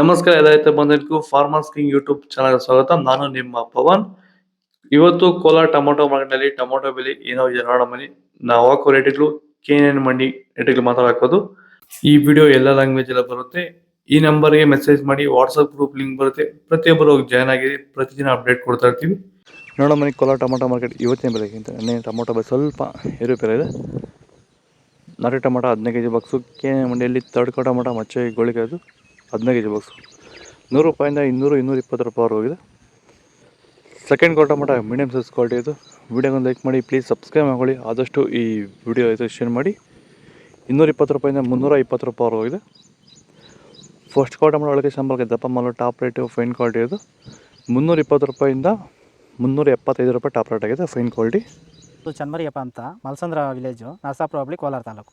ನಮಸ್ಕಾರ ಎಲ್ಲ ಬಂದಿದ್ದಕ್ಕೂ ಫಾರ್ಮರ್ಸ್ ಕಿಂಗ್ ಯೂಟ್ಯೂಬ್ ಚಾನಲ್ ಸ್ವಾಗತ. ನಾನು ನಿಮ್ಮ ಪವನ್. ಇವತ್ತು ಕೋಲಾರ ಟೊಮೊಟೊ ಮಾರ್ಕೆಟ್ನಲ್ಲಿ ಟೊಮೊಟೊ ಬೆಲೆ ಏನೋ ಇದೆ ನೋಡೋ ಮನಿ ನಾವು ಹಾಕೋ ರೇಟ್ಗಳು ಕೆ ಎನ್ ಮಂಡಿ ರೇಟ್ಗಳು ಮಾತಾಡೋದು ಈ ವಿಡಿಯೋ ಎಲ್ಲ ಲ್ಯಾಂಗ್ವೇಜ್ ಎಲ್ಲ ಬರುತ್ತೆ. ಈ ನಂಬರ್ಗೆ ಮೆಸೇಜ್ ಮಾಡಿ ವಾಟ್ಸಪ್ ಗ್ರೂಪ್ ಲಿಂಕ್ ಬರುತ್ತೆ. ಪ್ರತಿಯೊಬ್ಬರು ಜಾಯ್ನ್ ಆಗಿ ಪ್ರತಿದಿನ ಅಪ್ಡೇಟ್ ಕೊಡ್ತಾ ಇರ್ತೀವಿ. ನೋಡೋ ಮನಿ ಕೋಲಾರ ಟೊಮೊಟೊ ಮಾರ್ಕೆಟ್ ಇವತ್ತಿನ ಬೆಲೆಗಿಂತ ನೆನ್ನೆ ಟೊಮೊಟೊ ಬೆಲೆ ಸ್ವಲ್ಪ ಏರುಪೇರ ಇದೆ. ನಾಟಿ ಟೊಮೊಟೊ ಹದಿನೈದು ಕೆ ಜಿ ಬಾಕ್ಸು ಕೆ ಮಂಡಿಯಲ್ಲಿ ತಡ್ಕೊ ಟೊಮೊಟೊ, ಮಚ್ಚೆ ಗೋಳಿಕಾಯ್ದು ಹದಿನೈದು ಕೆ ಜಿ ಬಾಕ್ಸು ನೂರು ರೂಪಾಯಿಂದ ಇನ್ನೂರು ಇನ್ನೂರು ಇಪ್ಪತ್ತು ರೂಪಾಯಿ ಹೋಗಿದೆ. ಸೆಕೆಂಡ್ ಕ್ವಾರ್ಟರ್ ಮಟ್ಟ ಮೀಡಿಯಮ್ ಸೈಜ್ ಕ್ವಾಲಿಟಿ ಇದು. ವೀಡಿಯೋಗೊಂದು ಲೈಕ್ ಮಾಡಿ ಪ್ಲೀಸ್ ಸಬ್ಸ್ಕ್ರೈಬ್ ಮಾಡ್ಕೊಳ್ಳಿ. ಆದಷ್ಟು ಈ ವಿಡಿಯೋ ಇದು ಶೇರ್ ಮಾಡಿ. ಇನ್ನೂರ ಇಪ್ಪತ್ತು ರೂಪಾಯಿಂದ ಮುನ್ನೂರ ಇಪ್ಪತ್ತು ರೂಪಾಯಿ ಹೋಗಿದೆ. ಫಸ್ಟ್ ಕ್ವಾಲ್ಟ ಮಾಡೋ ಒಳಗೆ ಸಂಬಳಕ್ಕೆ ದಪ್ಪ ಮಾಲು ಟಾಪ್ ರೇಟು ಫೈನ್ ಕ್ವಾಲಿಟಿ ಇದು. ಮುನ್ನೂರ ಇಪ್ಪತ್ತು ರೂಪಾಯಿಂದ ಮುನ್ನೂರ ಎಪ್ಪತ್ತೈದು ರೂಪಾಯಿ ಟಾಪ್ ರೇಟ್ ಆಗಿದೆ ಫೈನ್ ಕ್ವಾಲಿಟಿ ಚನ್ಮರಿಯಪ್ಪ ಅಂತ, ಮಲ್ಸಂದ್ರ ವಿಲೇಜು ನರಸಾಪುರ ಹೋಬಳಿ, ಕೋಲಾರ ತಾಲೂಕು.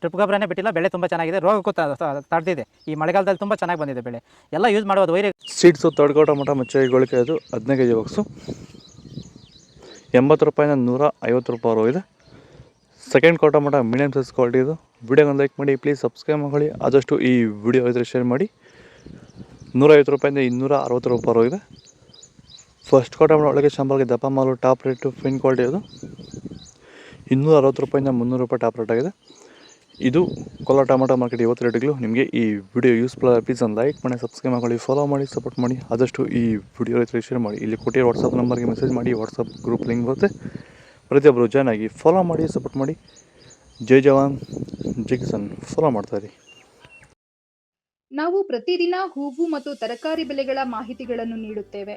ಡ್ರಿಪ್ ಗೊಬ್ಬರನೇ ಬಿಟ್ಟಿಲ್ಲ, ಬೆಳೆ ತುಂಬ ಚೆನ್ನಾಗಿದೆ, ರೋಗಕ್ಕೂ ತಡೆದಿದೆ ಈ ಮಳೆಗಾಲದಲ್ಲಿ ತುಂಬ ಚೆನ್ನಾಗಿ ಬಂದಿದೆ ಬೆಳೆ. ಎಲ್ಲ ಯೂಸ್ ಮಾಡ್ಬೋದು ವೈರಿ ಸೀಡ್ಸು ತರ್ಡ್ ಕೋ ಟೊಮೊಟೊ ಗೊಳಿಕೆ ಅದು ಹದಿನೈದು ಕೆ ಜಿ ಬಾಕ್ಸು. ಎಂಬತ್ತು ರೂಪಾಯಿಂದ ನೂರ ಐವತ್ತು ರೂಪಾಯಿ ಇದೆ. ಸೆಕೆಂಡ್ ಕೋಟ ಮಟ ಮೀಡಿಯಮ್ ಸೈಜ್ ಕ್ವಾಲಿಟಿ ಇದು. ವಿಡಿಯೋಗೊಂದು ಲೈಕ್ ಮಾಡಿ ಪ್ಲೀಸ್ ಸಬ್ಸ್ಕ್ರೈಬ್ ಮಾಡಿ ಆದಷ್ಟು ಈ ವಿಡಿಯೋ ಇದ್ರೆ ಶೇರ್ ಮಾಡಿ. ನೂರೈವತ್ತು ರೂಪಾಯಿಂದ ಇನ್ನೂರ ಅರವತ್ತು ರೂಪಾಯಿ ಇದೆ. ಫಸ್ಟ್ ಕೋಟ ಮಟ ಒಳಗೆ ಶಂಬಲ್ಗೆ ದಪ್ಪ ಮಾಲು ಟಾಪ್ ರೇಟು ಫಿನ್ ಕ್ವಾಲಿಟಿ ಅದು ಇನ್ನೂರ ಅರವತ್ತು ರೂಪಾಯಿಂದ ಮುನ್ನೂರು ರೂಪಾಯಿ ಟಾಪ್ ರೇಟ್ ಆಗಿದೆ. ಇದು ಕೋಲಾರ ಟೊಮೆಟೊ ಮಾರ್ಕೆಟ್ ಇವತ್ತು ರೇಟ್ಗಳು. ನಿಮಗೆ ಈ ವಿಡಿಯೋ ಯೂಸ್ಫುಲ್ ಪ್ಲೀಸ್ ಒಂದು ಲೈಕ್ ಮಾಡಿ ಸಬ್ಸ್ಕ್ರೈಬ್ ಮಾಡ್ಕೊಳ್ಳಿ ಫಾಲೋ ಮಾಡಿ ಸಪೋರ್ಟ್ ಮಾಡಿ. ಆದಷ್ಟು ಈ ವಿಡಿಯೋ ರೈತರು ಶೇರ್ ಮಾಡಿ. ಇಲ್ಲಿ ಕೊಟ್ಟಿರೋ ವಾಟ್ಸಪ್ ನಂಬರ್ಗೆ ಮೆಸೇಜ್ ಮಾಡಿ ವಾಟ್ಸಪ್ ಗ್ರೂಪ್ ಲಿಂಕ್ ಬರುತ್ತೆ. ಪ್ರತಿಯೊಬ್ಬರು ಜಾಯ್ನ್ ಆಗಿ ಫಾಲೋ ಮಾಡಿ ಸಪೋರ್ಟ್ ಮಾಡಿ. ಜೈ ಜವಾನ್, ಜೈ ಕಿಸನ್. ಫಾಲೋ ಮಾಡ್ತಾಯಿರಿ ನಾವು ಪ್ರತಿದಿನ ಹೂವು ಮತ್ತು ತರಕಾರಿ ಬೆಲೆಗಳ ಮಾಹಿತಿಗಳನ್ನು ನೀಡುತ್ತೇವೆ.